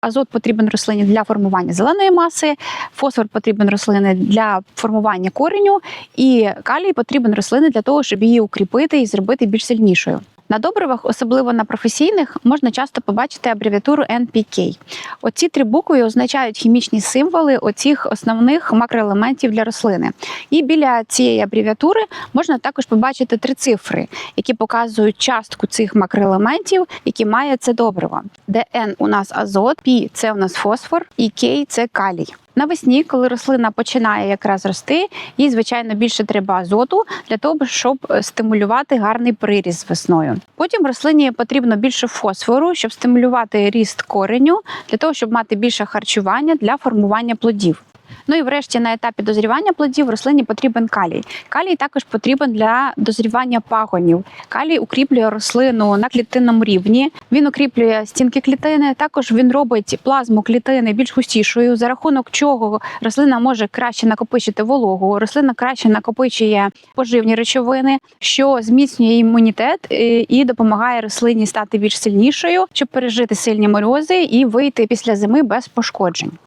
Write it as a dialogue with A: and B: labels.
A: Азот потрібен рослині для формування зеленої маси, фосфор потрібен рослині для формування кореню, і калій потрібен рослині для того, щоб її укріпити і зробити більш сильнішою. На добривах, особливо на професійних, можна часто побачити абревіатуру NPK. Оці три букви означають хімічні символи оцих основних макроелементів для рослини. І біля цієї абревіатури можна також побачити три цифри, які показують частку цих макроелементів, які має це добриво. N у нас азот, P – це у нас фосфор, і K – це калій. Навесні, коли рослина починає якраз рости, їй звичайно більше треба азоту для того, щоб е, стимулювати гарний приріст весною. Потім рослині потрібно більше фосфору, щоб стимулювати ріст кореню, для того, щоб мати більше харчування для формування плодів. Ну і врешті на етапі дозрівання плодів рослині потрібен калій. Калій також потрібен для дозрівання пагонів. Калій укріплює рослину на клітинному рівні. Він укріплює стінки клітини. Також він робить плазму клітини більш густішою, за рахунок чого рослина може краще накопичити вологу. Рослина краще накопичує поживні речовини, що зміцнює імунітет е, і допомагає рослині стати більш сильнішою, щоб пережити сильні морози і вийти після зими без пошкоджень.